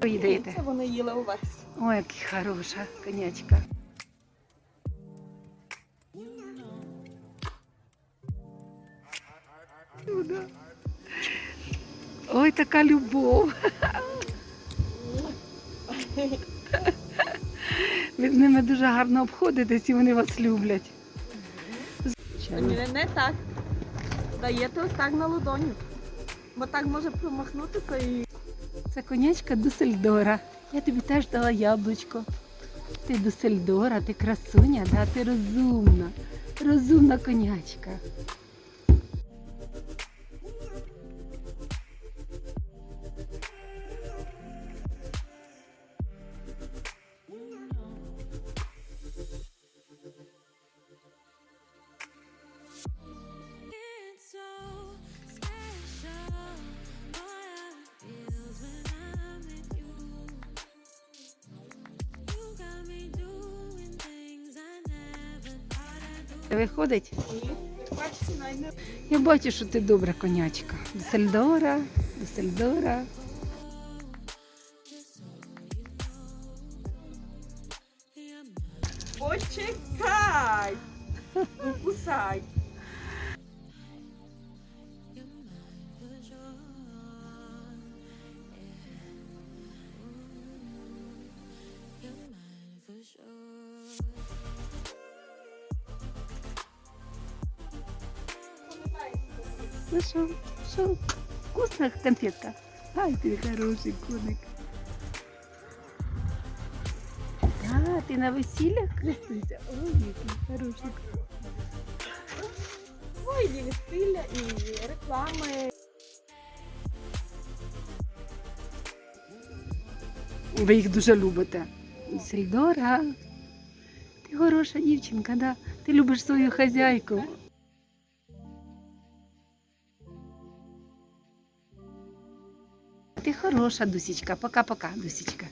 Це вони їли увесь. Ой, яка хороша конячка. Ну. Ой, така любов. Ви з ними дуже гарно обходитесь і вони вас люблять. Ні, не так. Даєте ось так на ладоню. Бо так може промахнутися і Це конячка Дусельдора. Я тобі теж дала яблучко. Ти Дусельдора, ти красуня, да? ти розумна. Розумна конячка. Виходить? Я бачу, що ти добра конячка. Дусельдора, Дусельдора. почекай. Ну, Кусай. for sure. Ну що, що? Вкусна конфетка. Ай, ти хороший коник. А, ти на весіллях хрестився? Ой, який хороший. Ой, і весілля, і реклами. Ви їх дуже любите. Сельдора. Ти хороша дівчинка, да? Ти любиш свою хазяйку. Ти хороша, Дусічка. Пока-пока, Дусічка.